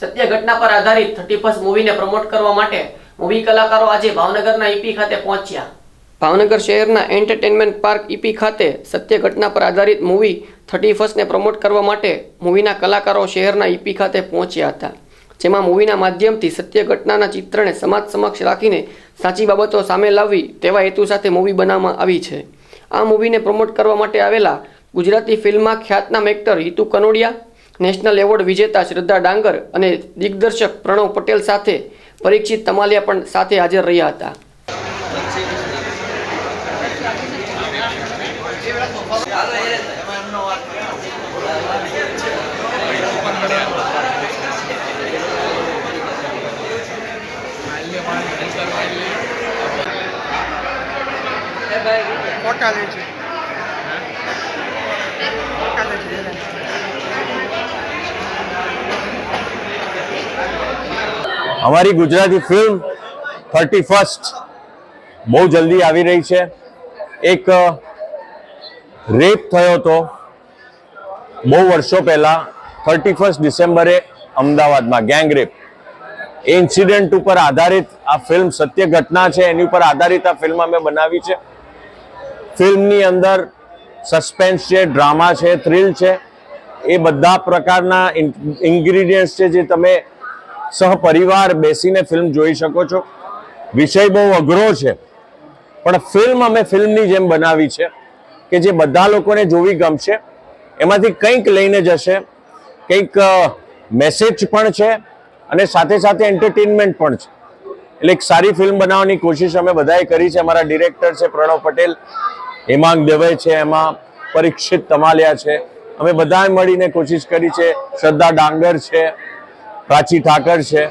સત્ય ઘટના પર આધારિત થર્ટી ફર્સ્ટ મૂવીને પ્રમોટ કરવા માટે મૂવી કલાકારો આજે ભાવનગરના ઈપી ખાતે પહોંચ્યા. ભાવનગર શહેરના એન્ટરટેનમેન્ટ પાર્ક ઈપી ખાતે સત્ય ઘટના પર આધારિત મૂવી થર્ટી ફર્સ્ટને પ્રમોટ કરવા માટે મૂવીના કલાકારો શહેરના ઈપી ખાતે પહોંચ્યા હતા. જેમાં મૂવીના માધ્યમથી સત્ય ઘટનાના ચિત્રને સમાજ સમક્ષ રાખીને સાચી બાબતો સામે લાવવી તેવા હેતુ સાથે મૂવી બનાવવામાં આવી છે. આ મૂવીને પ્રમોટ કરવા માટે આવેલા ગુજરાતી ફિલ્મમાં ખ્યાતનામ actor Hitu Kanodia national award વિજેતા શ્રદ્ધા ડાંગર અને દિગ્દર્શક પ્રણવ પટેલ સાથે પરીક્ષિત તમાલિયા પણ સાથે હાજર રહ્યા હતા. ફોટા લે છે. ફોટા લે છે. અમારી ગુજરાતી ફિલ્મ થર્ટી ફર્સ્ટ બહુ જલ્દી આવી રહી છે. એક રેપ થયો હતો બહુ વર્ષો પહેલા થર્ટી ફર્સ્ટ ડિસેમ્બરે અમદાવાદમાં ગેંગ રેપ એ ઇન્સિડન્ટ ઉપર આધારિત આ ફિલ્મ સત્ય ઘટના છે, એની ઉપર આધારિત આ ફિલ્મ અમે બનાવી છે. ફિલ્મની અંદર સસ્પેન્સ છે ડ્રામા છે થ્રિલ છે. એ બધા પ્રકારના ઇન્ગ્રીડિયન્ટ્સ છે જે તમે સહપરિવાર બેસીને ફિલ્મ જોઈ શકો છો. વિષય બહુ અઘરો છે. પણ ફિલ્મ અમે ફિલ્મની જેમ બનાવી છે કે જે બધા લોકોને જોવી ગમશે. એમાંથી કંઈક લઈને જશે, કંઈક મેસેજ પણ છે અને સાથે સાથે એન્ટરટેનમેન્ટ પણ છે. એટલે એક સારી ફિલ્મ બનાવવાની કોશિશ અમે બધાએ કરી છે. અમારા ડિરેક્ટર છે પ્રણવ પટેલ, હેમાંગ દવે છે, એમાં પરીક્ષિત તમાલિયા છે. અમે બધાએ મળીને કોશિશ કરી છે. શ્રદ્ધા ડાંગર છે. પ્રાચી ઠાકર છે.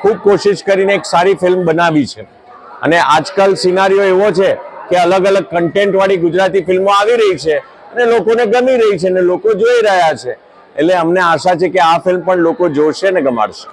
ખૂબ કોશિશ કરીને એક સારી ફિલ્મ બનાવી છે. અને આજકાલ સિનારીઓ એવો છે કે અલગ અલગ કન્ટેન્ટવાળી ગુજરાતી ફિલ્મો આવી રહી છે અને લોકોને ગમી રહી છે અને લોકો જોઈ રહ્યા છે. એટલે અમને આશા છે કે આ ફિલ્મ પણ લોકો જોશે ને ગમાડશે.